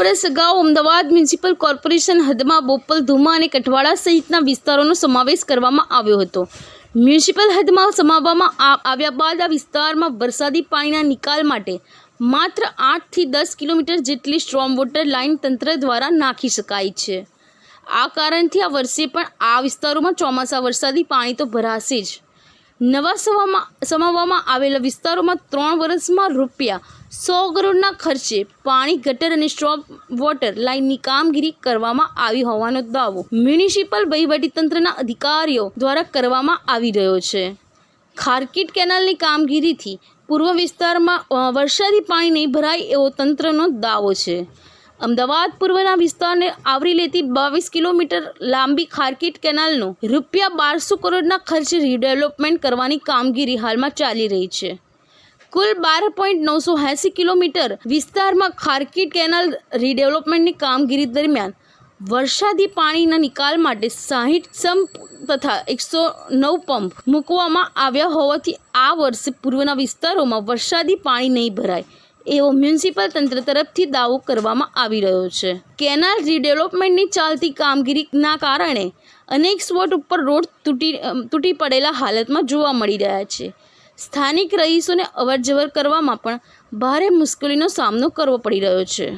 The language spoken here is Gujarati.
વર્ષ અગાઉ અમદાવાદ મ્યુનિસિપલ કોર્પોરેશન હદમાં બોપલ ધુમા અને કઠવાડા સહિતના વિસ્તારોનો સમાવેશ કરવામાં આવ્યો હતો. મ્યુનિસિપલ હદમાં સમાવવામાં આવ્યા બાદ આ વિસ્તારમાં વરસાદી પાણીના નિકાલ માટે માત્ર આઠથી દસ કિલોમીટર જેટલી સ્ટ્રોમ વોટર લાઇન તંત્ર દ્વારા નાખી શકાય છે. આ કારણથી આ વર્ષે પણ આ વિસ્તારોમાં ચોમાસા વરસાદી પાણી તો ભરાશે જ. નવા સમાવવામાં આવેલા વિસ્તારોમાં ત્રણ વર્ષમાં રૂપિયા સો કરોડના ખર્ચે પાણી, ગટર અને સ્ટોપ વોટર લાઇનની કામગીરી કરવામાં આવી હોવાનો દાવો મ્યુનિસિપલ વહીવટીતંત્રના અધિકારીઓ દ્વારા કરવામાં આવી રહ્યો છે. ખારકીટ કેનાલની કામગીરીથી પૂર્વ વિસ્તારમાં વરસાદી પાણી નહીં ભરાય એવો તંત્રનો દાવો છે. અમદાવાદ પૂર્વના વિસ્તારને આવરી લેતી બાવીસ કિલોમીટર લાંબી ખારકીટ કેનાલનો રૂપિયા બારસો કરોડના ખર્ચે રીડેવલપમેન્ટ કરવાની કામગીરી હાલમાં ચાલી રહી છે. કુલ બાર પોઈન્ટ નવસો એંસી કિલોમીટર વિસ્તારમાં ખારકીટ કેનાલ રીડેવલપમેન્ટની કામગીરી દરમિયાન વરસાદી પાણીના નિકાલ માટે સાહીઠ સંપ તથા એકસો નવ પંપ મૂકવામાં આવ્યા હોવાથી આ વર્ષે પૂર્વના વિસ્તારોમાં વરસાદી પાણી નહીં ભરાય. એવો મ્યુનિસિપલ તંત્ર તરફથી દાવો કરવામાં આવી રહ્યો છે. કેનાલ રીડેવલપમેન્ટની ચાલતી કામગીરીના કારણે અનેક સ્પોટ ઉપર રોડ તૂટી તૂટી પડેલા હાલતમાં જોવા મળી રહ્યા છે. સ્થાનિક રહીશોને અવરજવર કરવામાં પણ ભારે મુશ્કેલીનો સામનો કરવો પડી રહ્યો છે.